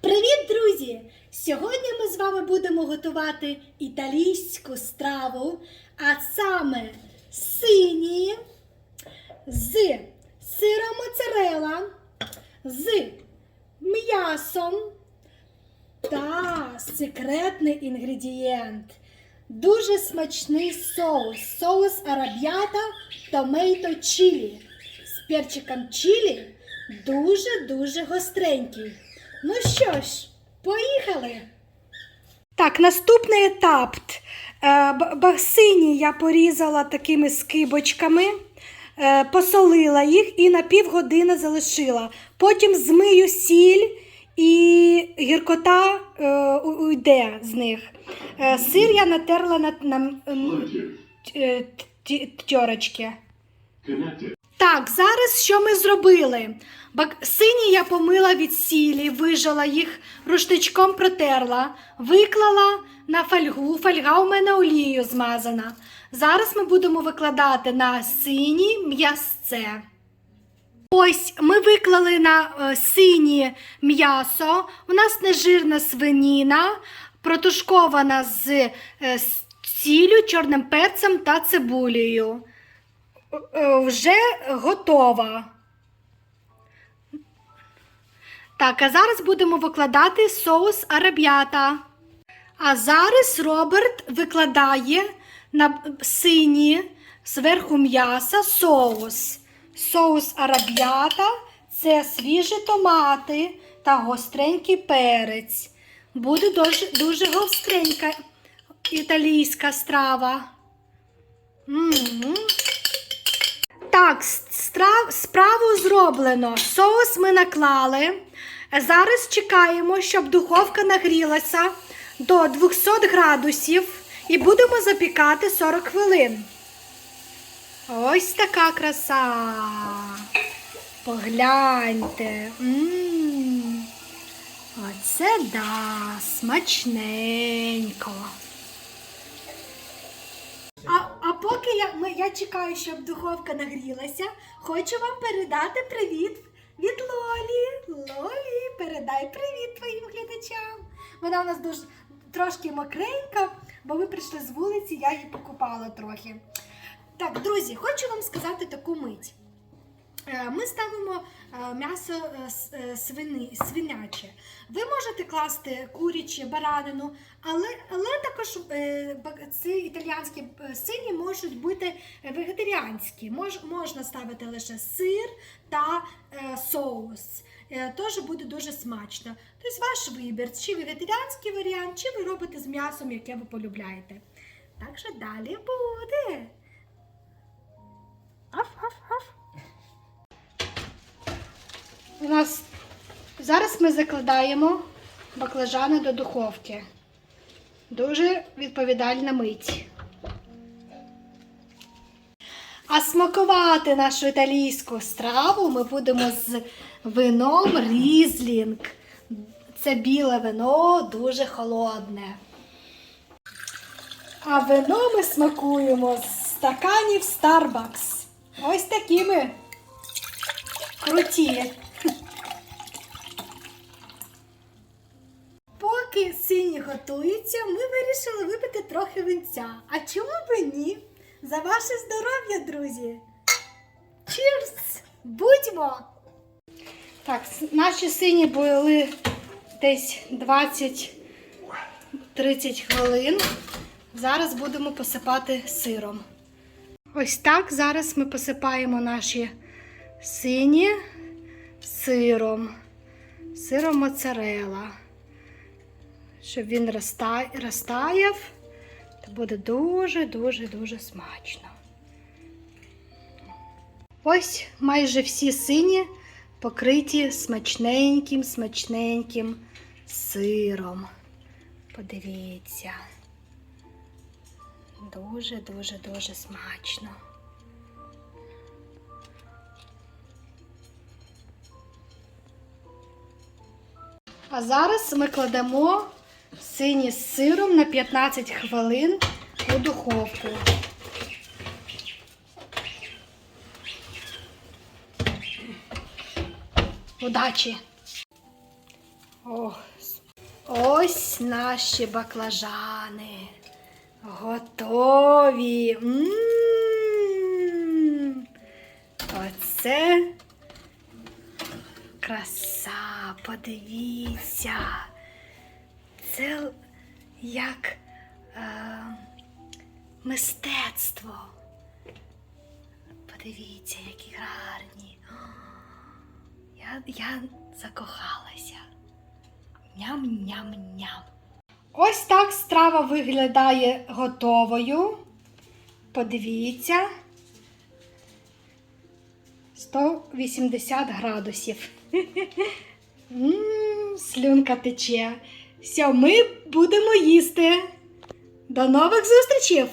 Привіт, друзі! Сьогодні ми з вами будемо готувати італійську страву, а саме сині з сиром моцарелла, з м'ясом та секретний інгредієнт. Дуже смачний соус. Соус араб'ята томейто чилі. З перчиком чилі дуже-дуже гостренький. Ну що ж, поїхали. Так, наступний етап. Е, Басині я порізала такими скибочками, е, посолила їх і на півгодини залишила. Потім змию сіль і гіркота е, уйде з них. Сир я натерла на, на т- тьорочки. Так, зараз що ми зробили? Бак... Сині я помила від сілі, вижала їх, рушничком протерла, виклала на фольгу. Фольга у мене олією змазана. Зараз ми будемо викладати на сині м'ясце. Ось ми виклали на е, сині м'ясо. У нас нежирна свиніна, протушкована з е, сіллю, чорним перцем та цибулею. Е, вже готова. Так, а зараз будемо викладати соус араб'ята. А зараз Роберт викладає на сині зверху м'яса соус. Соус араб'ята це свіжі томати та гостренький перець. Буде дуже, дуже гостренька італійська страва. М. Так, страв, справу зроблено. Соус ми наклали. Зараз чекаємо, щоб духовка нагрілася до 200 градусів і будемо запікати 40 хвилин. Ось така краса. Погляньте. М. Оце да, смачненько. А, а поки я, ми, я чекаю, щоб духовка нагрілася, хочу вам передати привіт від Лолі. Лолі, передай привіт твоїм глядачам. Вона у нас дуже трошки мокренька, бо ми прийшли з вулиці, я її покупала трохи. Так, друзі, хочу вам сказати таку мить. Е, Ми ставимо е, м'ясо е, свини, свиняче. Ви можете класти куряче, баранину, але, але також ці італіянські сині можуть бути вегетаріанські. Мож, можна ставити лише сир та соус. Теж буде дуже смачно. Тобто ваш вибір, чи вегетаріанський варіант, чи ви робите з м'ясом, яке ви полюбляєте. Так що далі буде. Нас зараз ми закладаємо баклажани до духовки. Дуже відповідальна мить. А смакувати нашу італійську страву ми будемо з вином різлінг. Це біле вино дуже холодне. А вино ми смакуємо з стаканів Starbucks. Ось такими круті. Сині готуються, ми вирішили випити трохи винця. А чому б ні? За ваше здоров'я, друзі! Чірс! Будьмо! Так, наші сині були десь 20-30 хвилин. Зараз будемо посипати сиром. Ось так зараз ми посипаємо наші сині сиром, сиром моцарела. Щоб він розтаяв, то буде дуже-дуже-дуже смачно. Ось майже всі сині покриті смачненьким, смачненьким сиром. Подивіться. Дуже-дуже-дуже смачно. А зараз ми кладемо сині з сиром на 15 хвилин у духовку. Удачі! О, ось наші баклажани. Готові. Оце краса, подивіться. Це як е, мистецтво. Подивіться, які гарні. Я, я закохалася. Ням-ням-ням. Ось так страва виглядає готовою. Подивіться. 180 градусів. Слюнка тече. Все, ми будемо їсти. До нових зустрічей!